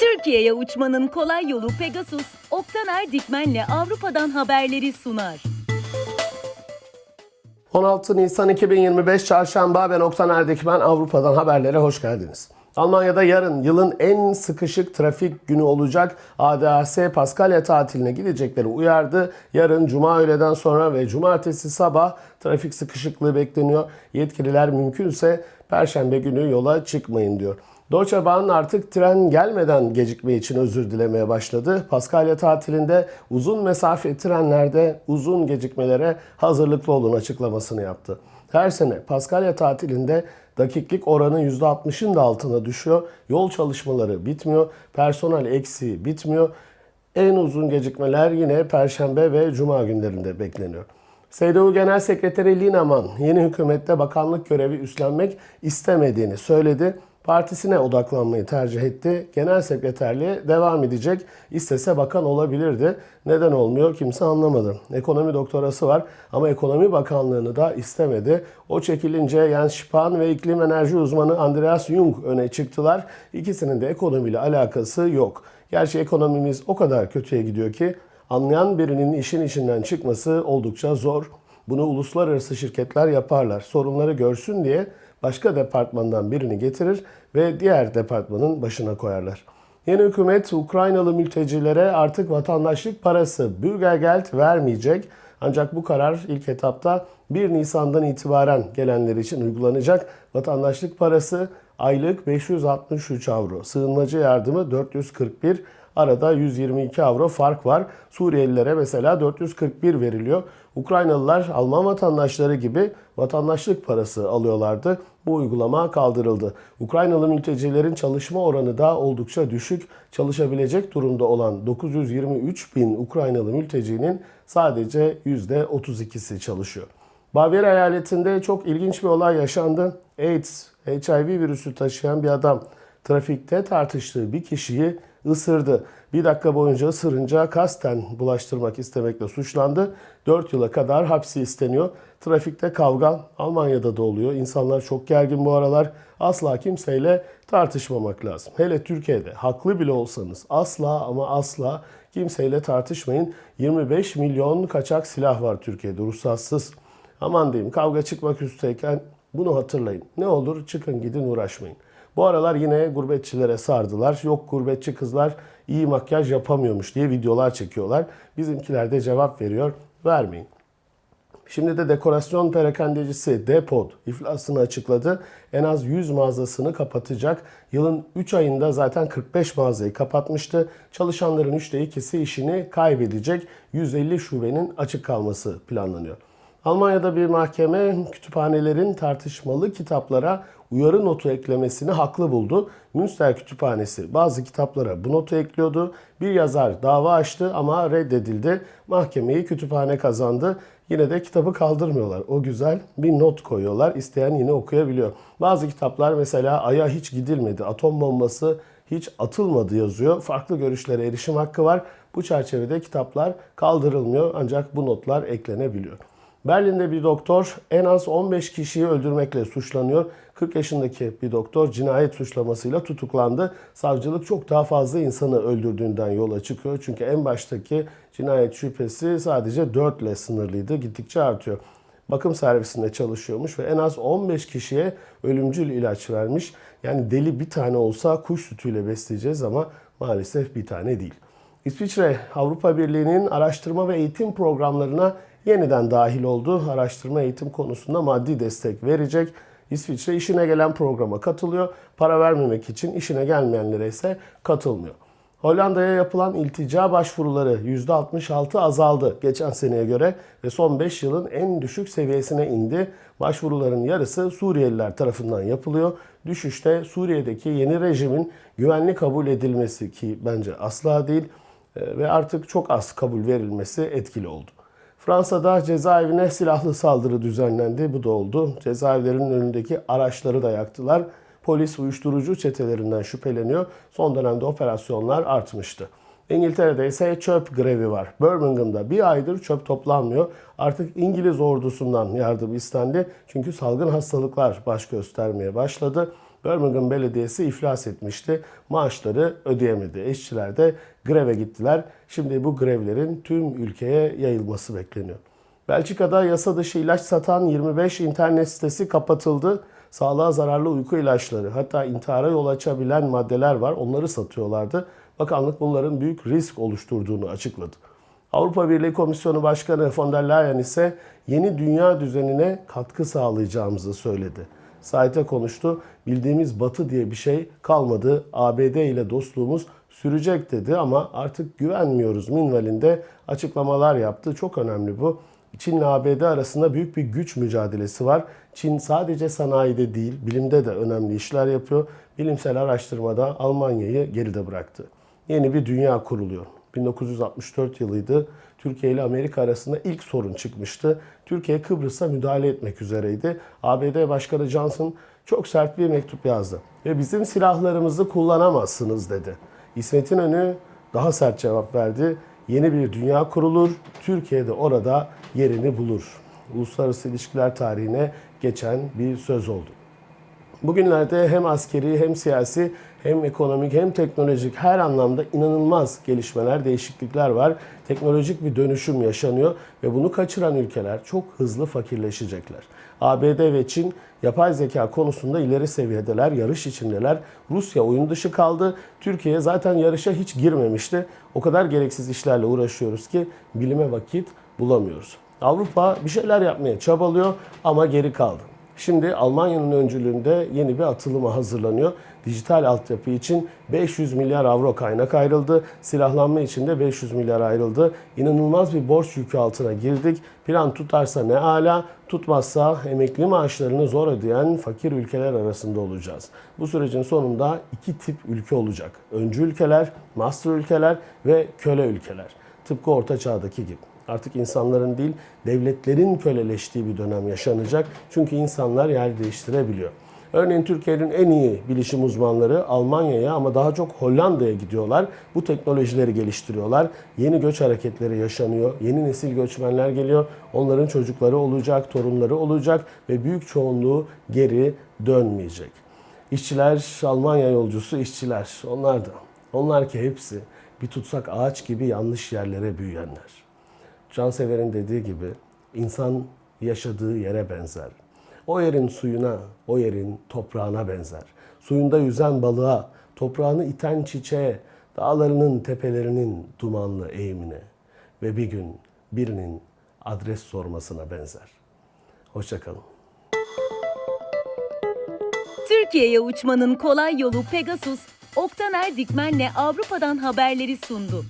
Türkiye'ye uçmanın kolay yolu Pegasus, Oktaner Dikmen'le Avrupa'dan haberleri sunar. 16 Nisan 2025 Çarşamba ben Oktan Erdikmen Avrupa'dan haberlere hoş geldiniz. Almanya'da yarın yılın en sıkışık trafik günü olacak. ADAS Paskalya tatiline gidecekleri uyardı. Yarın cuma öğleden sonra ve cumartesi sabah trafik sıkışıklığı bekleniyor. Yetkililer mümkünse perşembe günü yola çıkmayın diyor. Deutsche Bahn artık tren gelmeden gecikme için özür dilemeye başladı. Paskalya tatilinde uzun mesafe trenlerde uzun gecikmelere hazırlıklı olun açıklamasını yaptı. Her sene Paskalya tatilinde dakiklik oranı %60'ın da altına düşüyor. Yol çalışmaları bitmiyor. Personel eksiği bitmiyor. En uzun gecikmeler yine Perşembe ve Cuma günlerinde bekleniyor. CDU Genel Sekreteri Lineman yeni hükümette bakanlık görevi üstlenmek istemediğini söyledi. Partisine odaklanmayı tercih etti. Genel sekreterliğe devam edecek. İstese bakan olabilirdi. Neden olmuyor kimse anlamadı. Ekonomi doktorası var ama ekonomi bakanlığını da istemedi. O çekilince Jens Spahn ve iklim enerji uzmanı Andreas Jung öne çıktılar. İkisinin de ekonomiyle alakası yok. Gerçi ekonomimiz o kadar kötüye gidiyor ki anlayan birinin işin içinden çıkması oldukça zor. Bunu uluslararası şirketler yaparlar. Sorunları görsün diye başka departmandan birini getirir ve diğer departmanın başına koyarlar. Yeni hükümet Ukraynalı mültecilere artık vatandaşlık parası Bürgergeld vermeyecek. Ancak bu karar ilk etapta 1 Nisan'dan itibaren gelenler için uygulanacak. Vatandaşlık parası aylık 563 avro. Sığınmacı yardımı 441 Arada 122 avro fark var. Suriyelilere mesela 441 veriliyor. Ukraynalılar Alman vatandaşları gibi vatandaşlık parası alıyorlardı. Bu uygulama kaldırıldı. Ukraynalı mültecilerin çalışma oranı da oldukça düşük. Çalışabilecek durumda olan 923 bin Ukraynalı mültecinin sadece %32'si çalışıyor. Bavyera eyaletinde çok ilginç bir olay yaşandı. AIDS, HIV virüsü taşıyan bir adam trafikte tartıştığı bir kişiyi ısırdı. Bir dakika boyunca ısırınca kasten bulaştırmak istemekle suçlandı. 4 yıla kadar hapsi isteniyor. Trafikte kavga Almanya'da da oluyor. İnsanlar çok gergin bu aralar. Asla kimseyle tartışmamak lazım. Hele Türkiye'de haklı bile olsanız asla ama asla kimseyle tartışmayın. 25 milyon kaçak silah var Türkiye'de ruhsatsız. Aman diyeyim kavga çıkmak üstteyken bunu hatırlayın. Ne olur çıkın gidin uğraşmayın. Bu aralar yine gurbetçilere sardılar. Yok gurbetçi kızlar iyi makyaj yapamıyormuş diye videolar çekiyorlar. Bizimkiler de cevap veriyor. Vermeyin. Şimdi de dekorasyon perakendecisi Depod iflasını açıkladı. En az 100 mağazasını kapatacak. Yılın 3 ayında zaten 45 mağazayı kapatmıştı. Çalışanların 3'te 2'si işini kaybedecek. 150 şubenin açık kalması planlanıyor. Almanya'da bir mahkeme kütüphanelerin tartışmalı kitaplara uyarı notu eklemesini haklı buldu. Münster Kütüphanesi bazı kitaplara bu notu ekliyordu. Bir yazar dava açtı ama reddedildi. Mahkemeyi kütüphane kazandı. Yine de kitabı kaldırmıyorlar. O güzel bir not koyuyorlar. İsteyen yine okuyabiliyor. Bazı kitaplar mesela Ay'a hiç gidilmedi. Atom bombası hiç atılmadı yazıyor. Farklı görüşlere erişim hakkı var. Bu çerçevede kitaplar kaldırılmıyor ancak bu notlar eklenebiliyor. Berlin'de bir doktor en az 15 kişiyi öldürmekle suçlanıyor. 40 yaşındaki bir doktor cinayet suçlamasıyla tutuklandı. Savcılık çok daha fazla insanı öldürdüğünden yola çıkıyor. Çünkü en baştaki cinayet şüphesi sadece 4 ile sınırlıydı. Gittikçe artıyor. Bakım servisinde çalışıyormuş ve en az 15 kişiye ölümcül ilaç vermiş. Yani deli bir tane olsa kuş sütüyle besleyeceğiz ama maalesef bir tane değil. İsviçre Avrupa Birliği'nin araştırma ve eğitim programlarına yeniden dahil oldu. Araştırma eğitim konusunda maddi destek verecek. İsviçre işine gelen programa katılıyor. Para vermemek için işine gelmeyenlere ise katılmıyor. Hollanda'ya yapılan iltica başvuruları %66 azaldı geçen seneye göre ve son 5 yılın en düşük seviyesine indi. Başvuruların yarısı Suriyeliler tarafından yapılıyor. Düşüşte Suriye'deki yeni rejimin güvenli kabul edilmesi ki bence asla değil e, ve artık çok az kabul verilmesi etkili oldu. Fransa'da cezaevine silahlı saldırı düzenlendi. Bu da oldu. Cezaevlerinin önündeki araçları da yaktılar. Polis uyuşturucu çetelerinden şüpheleniyor. Son dönemde operasyonlar artmıştı. İngiltere'de ise çöp grevi var. Birmingham'da bir aydır çöp toplanmıyor. Artık İngiliz ordusundan yardım istendi. Çünkü salgın hastalıklar baş göstermeye başladı. Birmingham Belediyesi iflas etmişti. Maaşları ödeyemedi. İşçiler de greve gittiler. Şimdi bu grevlerin tüm ülkeye yayılması bekleniyor. Belçika'da yasa dışı ilaç satan 25 internet sitesi kapatıldı. Sağlığa zararlı uyku ilaçları hatta intihara yol açabilen maddeler var. Onları satıyorlardı. Bakanlık bunların büyük risk oluşturduğunu açıkladı. Avrupa Birliği Komisyonu Başkanı von der Leyen ise yeni dünya düzenine katkı sağlayacağımızı söyledi. Sahite konuştu. Bildiğimiz batı diye bir şey kalmadı. ABD ile dostluğumuz sürecek dedi ama artık güvenmiyoruz minvalinde açıklamalar yaptı. Çok önemli bu. Çin ile ABD arasında büyük bir güç mücadelesi var. Çin sadece sanayide değil, bilimde de önemli işler yapıyor. Bilimsel araştırmada Almanya'yı geride bıraktı. Yeni bir dünya kuruluyor. 1964 yılıydı. Türkiye ile Amerika arasında ilk sorun çıkmıştı. Türkiye Kıbrıs'a müdahale etmek üzereydi. ABD Başkanı Johnson çok sert bir mektup yazdı. Ve bizim silahlarımızı kullanamazsınız dedi. İsmet İnönü daha sert cevap verdi. Yeni bir dünya kurulur, Türkiye de orada yerini bulur. Uluslararası ilişkiler tarihine geçen bir söz oldu. Bugünlerde hem askeri hem siyasi hem ekonomik hem teknolojik her anlamda inanılmaz gelişmeler, değişiklikler var. Teknolojik bir dönüşüm yaşanıyor ve bunu kaçıran ülkeler çok hızlı fakirleşecekler. ABD ve Çin yapay zeka konusunda ileri seviyedeler, yarış içindeler. Rusya oyun dışı kaldı. Türkiye zaten yarışa hiç girmemişti. O kadar gereksiz işlerle uğraşıyoruz ki bilime vakit bulamıyoruz. Avrupa bir şeyler yapmaya çabalıyor ama geri kaldı. Şimdi Almanya'nın öncülüğünde yeni bir atılıma hazırlanıyor. Dijital altyapı için 500 milyar avro kaynak ayrıldı. Silahlanma için de 500 milyar ayrıldı. İnanılmaz bir borç yükü altına girdik. Plan tutarsa ne ala, tutmazsa emekli maaşlarını zor ödeyen fakir ülkeler arasında olacağız. Bu sürecin sonunda iki tip ülke olacak. Öncü ülkeler, master ülkeler ve köle ülkeler. Tıpkı Orta Çağ'daki gibi. Artık insanların değil, devletlerin köleleştiği bir dönem yaşanacak. Çünkü insanlar yer değiştirebiliyor. Örneğin Türkiye'nin en iyi bilişim uzmanları Almanya'ya ama daha çok Hollanda'ya gidiyorlar. Bu teknolojileri geliştiriyorlar. Yeni göç hareketleri yaşanıyor. Yeni nesil göçmenler geliyor. Onların çocukları olacak, torunları olacak ve büyük çoğunluğu geri dönmeyecek. İşçiler, Almanya yolcusu işçiler. Onlar da. Onlar ki hepsi bir tutsak ağaç gibi yanlış yerlere büyüyenler. Cansever'in dediği gibi insan yaşadığı yere benzer. O yerin suyuna, o yerin toprağına benzer. Suyunda yüzen balığa, toprağını iten çiçeğe, dağlarının tepelerinin dumanlı eğimine ve bir gün birinin adres sormasına benzer. Hoşçakalın. Türkiye'ye uçmanın kolay yolu Pegasus, Oktaner Dikmen'le Avrupa'dan haberleri sundu.